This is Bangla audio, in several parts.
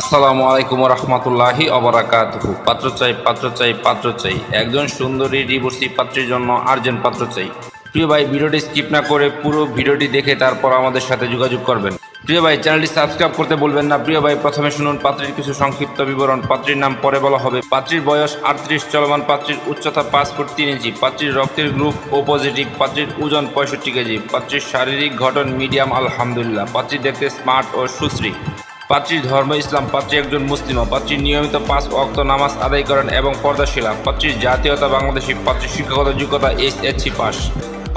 আসসালামু আলাইকুম রহমতুল্লাহি অবরাকাতুহু পাত্র চাই পাত্র চাই পাত্র চাই। একজন সুন্দরী ডিভোর্সি পাত্রীর জন্য আর্জেন্ট পাত্র চাই। প্রিয় ভাই, ভিডিওটি স্কিপ না করে পুরো ভিডিওটি দেখে তারপর আমাদের সাথে যোগাযোগ করবেন। প্রিয় ভাই চ্যানেলটি সাবস্ক্রাইব করতে বলবেন না। প্রিয় ভাই, প্রথমে শুনুন পাত্রীর কিছু সংক্ষিপ্ত বিবরণ। পাত্রীর নাম পরে বলা হবে। পাত্রীর বয়স আটত্রিশ, চলমান পাত্রীর উচ্চতা পাঁচ ফুট তিন ইঞ্চি। পাত্রীর রক্তের গ্রুপ ও পজিটিভ পাত্রীর ওজন পঁয়ষট্টি কেজি। পাত্রীর শারীরিক গঠন মিডিয়াম আলহামদুলিল্লাহ। পাত্রী দেখতে স্মার্ট ও সুশ্রী। পাত্রীর ধর্ম, ইসলাম, পাত্রী একজন মুসলিম পাত্রী নিয়মিত পাঁচ অক্ত নামাজ আদায় করেন এবং পর্দাশীলা। পাত্রীর জাতীয়তা বাংলাদেশি পাত্রীর শিক্ষাগত যোগ্যতা এস এসসি পাস।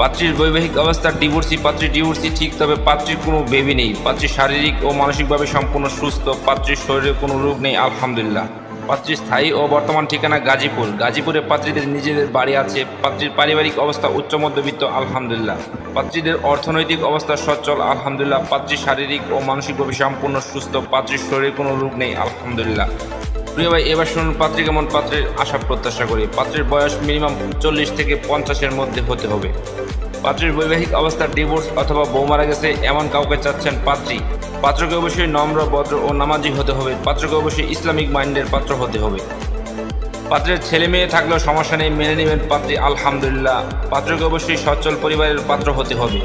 পাত্রীর বৈবাহিক অবস্থা ডিভোর্সি, পাত্রী ডিভোর্সি ঠিক, তবে পাত্রীর কোনো বেবি নেই। পাত্রী শারীরিক ও মানসিকভাবে সম্পূর্ণ সুস্থ, পাত্রীর শরীরে কোনো রোগ নেই, আলহামদুলিল্লাহ। পাত্রীর স্থায়ী ও বর্তমান ঠিকানা গাজীপুর। গাজীপুরে পাত্রীদের নিজেদের বাড়ি আছে। পাত্রীর পারিবারিক অবস্থা উচ্চ মধ্যবিত্ত, আলহামদুলিল্লাহ। পাত্রীদের অর্থনৈতিক অবস্থা সচ্ছল, আলহামদুলিল্লাহ। পাত্রী শারীরিক ও মানসিকভাবে সম্পূর্ণ সুস্থ। পাত্রীর শরীরে কোনো রোগ নেই, আলহামদুলিল্লাহ। প্রিয় ভাই, এবার শুনুন পাত্রী কেমন পাত্রের আশা প্রত্যাশা করি। পাত্রের বয়স মিনিমাম চল্লিশ থেকে পঞ্চাশের মধ্যে হতে হবে। পাত্রীর বৈবাহিক অবস্থা, ডিভোর্স অথবা বউ মারা গেছে এমন কাউকে চাচ্ছেন পাত্রী। পাত্রকে অবশ্যই নম্র, ভদ্র ও নামাজি হতে হবে। পাত্রকে অবশ্যই ইসলামিক মাইন্ডের পাত্র হতে হবে। পাত্রের ছেলে মেয়ে থাকলেও সমস্যা নেই, মেনে নেবেন পাত্রী, আলহামদুলিল্লাহ। পাত্রকে অবশ্যই সচ্ছল পরিবারের পাত্র হতে হবে।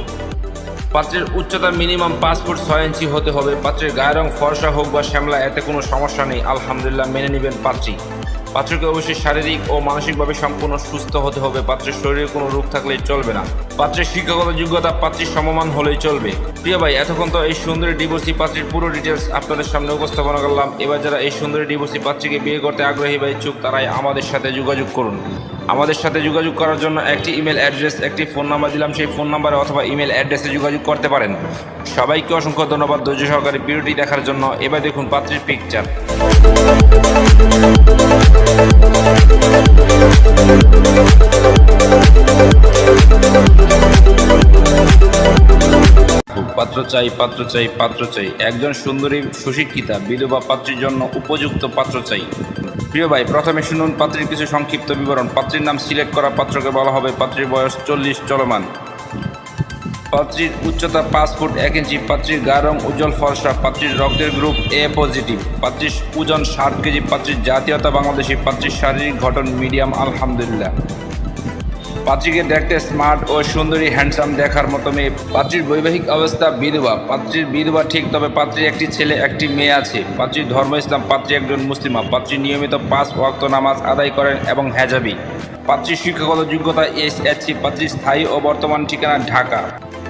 পাত্রের উচ্চতা মিনিমাম পাঁচ ফুট ছয় ইঞ্চি হতে হবে। পাত্রের গায়ের রং ফর্সা হোক বা শ্যামলা, এতে কোনো সমস্যা নেই। আলহামদুলিল্লাহ, মেনে নেবেন পাত্রী। পাত্রকে অবশ্যই শারীরিক ও মানসিকভাবে সম্পূর্ণ সুস্থ হতে হবে। পাত্রের শরীরে কোনো রোগ থাকলেই চলবে না। পাত্রের শিক্ষাগত যোগ্যতা পাত্রীর সমমান হলেই চলবে। প্রিয় ভাই, এতক্ষণ তো এই সুন্দরী ডিভোর্সি পাত্রীর পুরো ডিটেলস আপনাদের সামনে উপস্থাপনা করলাম। এবার যারা এই সুন্দরী ডিভোর্সি পাত্রীকে বিয়ে করতে আগ্রহী বা ইচ্ছুক তারাই আমাদের সাথে যোগাযোগ করুন। আমাদের সাথে যোগাযোগ করার জন্য একটি ইমেল অ্যাড্রেস একটি ফোন নাম্বার দিলাম। সেই ফোন নাম্বারে অথবা ইমেল অ্যাড্রেসে যোগাযোগ করতে পারেন। সবাইকে অসংখ্য ধন্যবাদ ধৈর্য সহকারে ভিডিওটি দেখার জন্য। এবার দেখুন পাত্রীর পিকচার পাত্র চাই পাত্র চাই পাত্র চাই। একজন সুন্দরী, সুশিক্ষিতা, বিধবা পাত্রীর জন্য উপযুক্ত পাত্র চাই। প্রিয় ভাই, প্রথমে শুনুন পাত্রীর কিছু সংক্ষিপ্ত বিবরণ। পাত্রীর নাম সিলেক্ট করা পাত্রকে বলা হবে। পাত্রীর বয়স চল্লিশ, চলমান। পাত্রীর উচ্চতা পাঁচ ফুট এক ইঞ্চি। পাত্রীর গা রং উজ্জ্বল ফর্সা। পাত্রীর রক্তের গ্রুপ এ পজিটিভ পাত্রীর ওজন ষাট কেজি। পাত্রীর জাতীয়তা বাংলাদেশি। পাত্রীর শারীরিক গঠন মিডিয়াম আলহামদুলিল্লাহ। পাত্রীকে দেখতে স্মার্ট ও সুন্দরী হ্যান্ডসাম দেখার মতো মেয়ে। পাত্রীর বৈবাহিক অবস্থা বিধবা। পাত্রীর বিধবা ঠিক, তবে পাত্রীর একটি ছেলে, একটি মেয়ে আছে। পাত্রীর ধর্ম ইসলাম, পাত্রী একজন মুসলিমা। পাত্রী নিয়মিত পাঁচ ভক্ত নামাজ আদায় করেন এবং হেজাবি। পাত্রীর শিক্ষাগত যোগ্যতা এস এসসি পাত্রীর স্থায়ী ও বর্তমান ঠিকানা ঢাকা।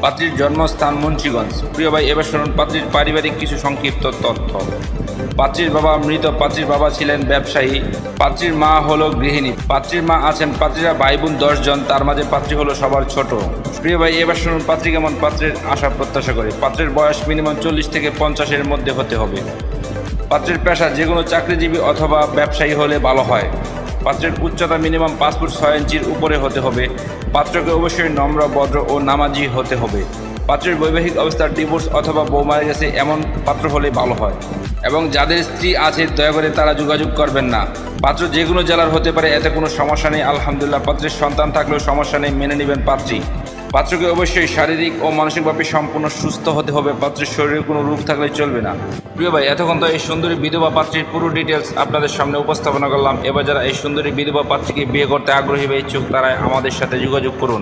পাত্রীর জন্মস্থান মুন্সিগঞ্জ। প্রিয় ভাই, এবার শুনুন, পাত্রীর পারিবারিক কিছু সংক্ষিপ্ত তথ্য। পাত্রীর বাবা মৃত, পাত্রীর বাবা ছিলেন ব্যবসায়ী, পাত্রীর মা হলো গৃহিণী। পাত্রীর মা আছেন, পাত্রীরা ভাই বোন দশজন, তার মাঝে পাত্রী হলো সবার ছোট। প্রিয় ভাই, এবার শুনুন, পাত্রী কেমন, পাত্রের আশা প্রত্যাশা করে। পাত্রের বয়স মিনিমাম চল্লিশ থেকে পঞ্চাশের মধ্যে হতে হবে। পাত্রের পেশা, যে কোনো চাকরিজীবী অথবা ব্যবসায়ী হলে ভালো হয়। পাত্রের উচ্চতা মিনিমাম পাঁচ ফুট ছয় ইঞ্চির উপরে হতে হবে। পাত্রকে অবশ্যই নম্র, ভদ্র ও নামাজি হতে হবে। পাত্রের বৈবাহিক অবস্থার ডিভোর্স অথবা বউ মারা গেছে এমন পাত্র হলে ভালো হয়। এবং যাদের স্ত্রী আছে, দয়া করে তারা যোগাযোগ করবেন না। পাত্র যে কোনো জেলার হতে পারে, এতে কোনো সমস্যা নেই। আলহামদুলিল্লাহ, পাত্রের সন্তান থাকলেও সমস্যা নেই, মেনে নেবেন পাত্রী। পাত্রকে অবশ্যই শারীরিক ও মানসিকভাবে সম্পূর্ণ সুস্থ হতে হবে। পাত্রের শরীরে কোনো রূপ থাকলে চলবে না। প্রিয় ভাই, এতক্ষণ তো এই সুন্দরী বিধবা পাত্রীর পুরো ডিটেলস আপনাদের সামনে উপস্থাপনা করলাম। এবার যারা এই সুন্দরী বিধবা পাত্রীকে বিয়ে করতে আগ্রহী বা ইচ্ছুক তারাই আমাদের সাথে যোগাযোগ করুন।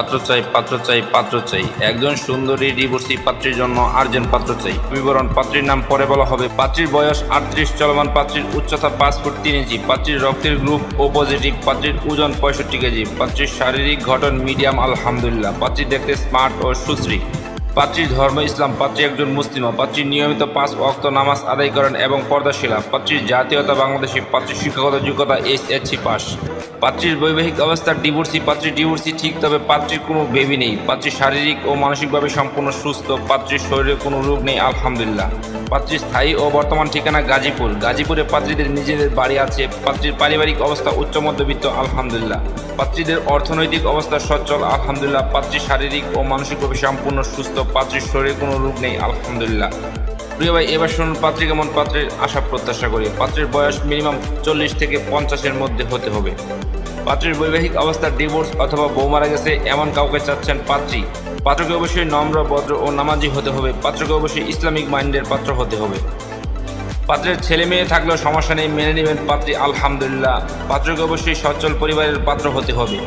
পাত্র চাই পাত্র চাই পাত্র চাই। একজন সুন্দরী ডিভোর্সি পাত্রীর জন্য আর্জেন্ট পাত্র চাই। বিবরণ, পাত্রীর নাম পরে বলা হবে। পাত্রীর বয়স আটত্রিশ, চলমান পাত্রীর উচ্চতা পাঁচ ফুট তিন ইঞ্চি। পাত্রীর রক্তের গ্রুপ ও পজিটিভ পাত্রীর ওজন পঁয়ষট্টি কেজি। পাত্রীর শারীরিক গঠন মিডিয়াম আলহামদুলিল্লাহ। পাত্রী দেখতে স্মার্ট ও সুশ্রী। পাত্রীর ধর্ম ইসলাম, পাত্রী একজন মুসলিম পাত্রী নিয়মিত পাঁচ অক্ত নামাজ আদায় করেন এবং পর্দাশীলা। পাত্রীর জাতীয়তা বাংলাদেশি, পাত্রীর শিক্ষাগত যোগ্যতা এস এসসি পাস। পাত্রীর বৈবাহিক অবস্থা ডিভোর্সি পাত্রী ডিভোর্সি ঠিক, তবে পাত্রীর কোনো বেবি নেই। পাত্রী শারীরিক ও মানসিকভাবে সম্পূর্ণ সুস্থ, পাত্রীর শরীরে কোনো রোগ নেই, আলহামদুলিল্লাহ। পাত্রীর স্থায়ী ও বর্তমান ঠিকানা গাজীপুর। গাজীপুরে পাত্রীদের নিজেদের বাড়ি আছে। পাত্রীর পারিবারিক অবস্থা উচ্চ মধ্যবিত্ত, আলহামদুলিল্লাহ। পাত্রীদের অর্থনৈতিক অবস্থা সচ্ছল, আলহামদুলিল্লাহ। পাত্রী শারীরিক ও মানসিকভাবে সম্পূর্ণ সুস্থ। পাত্রীর শরীরে কোনো রোগ নেই, আলহামদুলিল্লাহ। প্রিয় ভাই, এবার শুনুন পাত্রী কেমন পাত্রের আশা প্রত্যাশা করি। পাত্রের বয়স মিনিমাম চল্লিশ থেকে পঞ্চাশের মধ্যে হতে হবে। পাত্রীর বৈবাহিক অবস্থা, ডিভোর্স অথবা বউ মারা গেছে, এমন কাউকে চাচ্ছেন পাত্রী। পাত্রকে অবশ্যই নম্র, ভদ্র ও নামাজি হতে হবে। পাত্রকে অবশ্যই ইসলামিক মাইন্ডের পাত্র হতে হবে। পাত্রের ছেলে মেয়ে থাকলেও সমস্যা নেই, মেনে নেবেন পাত্রী, আলহামদুলিল্লাহ। পাত্রকে অবশ্যই সচ্ছল পরিবারের পাত্র হতে হবে।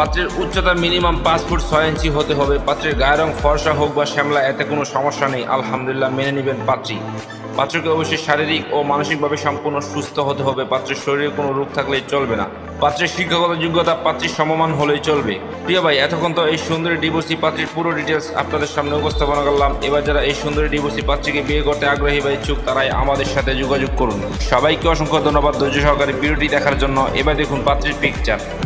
পাত্রের উচ্চতা মিনিমাম পাঁচ ফুট ছয় ইঞ্চি হতে হবে। পাত্রের গায়ের রং ফর্সা হোক বা শ্যামলা, এতে কোনো সমস্যা নেই। আলহামদুলিল্লাহ, মেনে নেবেন পাত্রী। পাত্রকে অবশ্যই শারীরিক ও মানসিকভাবে সম্পূর্ণ সুস্থ হতে হবে। পাত্রের শরীরে কোনো রোগ থাকলেই চলবে না। পাত্রের শিক্ষাগত যোগ্যতা পাত্রীর সমমান হলেই চলবে। প্রিয় ভাই, এতক্ষণ তো এই সুন্দরী ডিভোর্সি পাত্রীর পুরো ডিটেলস আপনাদের সামনে উপস্থাপনা করলাম। এবার যারা এই সুন্দরী ডিভোর্সি পাত্রীকে বিয়ে করতে আগ্রহী বা ইচ্ছুক, তারাই আমাদের সাথে যোগাযোগ করুন। সবাইকে অসংখ্য ধন্যবাদ ধৈর্য সহকারে ভিডিওটি দেখার জন্য। এবার দেখুন পাত্রীর পিকচার